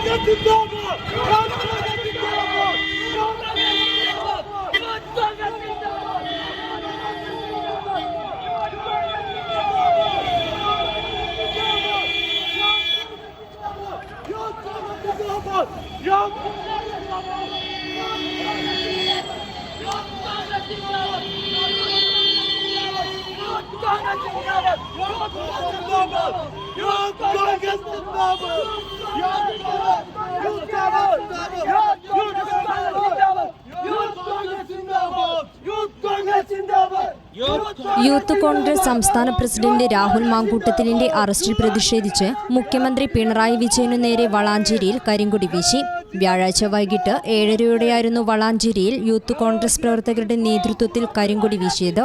Davranışlarınızı Yok! Yok! Yok! Yok! Yok! Youth Congress സംസ്ഥാന president Rahul മാങ്കൂട്ടത്തിലിന്റെ അറസ്റ്റിൽ പ്രതിഷേധിച്ച് മുഖ്യമന്ത്രി പിണറായി വിജയനു നേരെ വളാഞ്ചേരിയിൽ കരിങ്കൊടി വീശി. വ്യാഴാഴ്ച വൈകിട്ട് ഏഴരയോടെയായിരുന്നു വളാഞ്ചേരിയിൽ യൂത്ത് കോൺഗ്രസ് പ്രവർത്തകരുടെ നേതൃത്വത്തിൽ കരിങ്കൊടി വീശിയത്.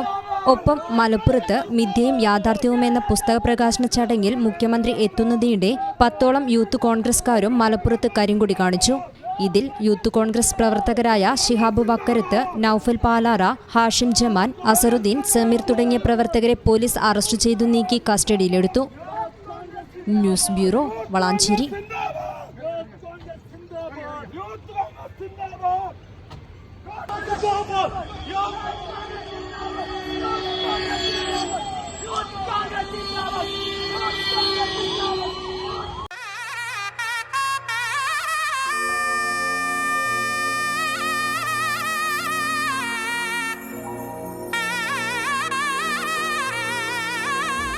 ഒപ്പം മലപ്പുറത്ത് മിഥ്യയും യാഥാർത്ഥ്യവും എന്ന പുസ്തക പ്രകാശന ചടങ്ങിൽ മുഖ്യമന്ത്രി എത്തുന്നതിനിടെ പത്തോളം യൂത്ത് കോൺഗ്രസ്കാരും മലപ്പുറത്ത് കരിങ്കൊടി കാണിച്ചു. ഇതിൽ യൂത്ത് കോൺഗ്രസ് പ്രവർത്തകരായ ഷിഹാബ് വക്കരത്ത് നൌഫൽ പാലാറ ഹാഷിം ജമാൻ അസറുദ്ദീൻ സമീർ തുടങ്ങിയ പ്രവർത്തകരെ പോലീസ് അറസ്റ്റ് ചെയ്തു നീക്കി കസ്റ്റഡിയിലെടുത്തു. News bureau Valanchery.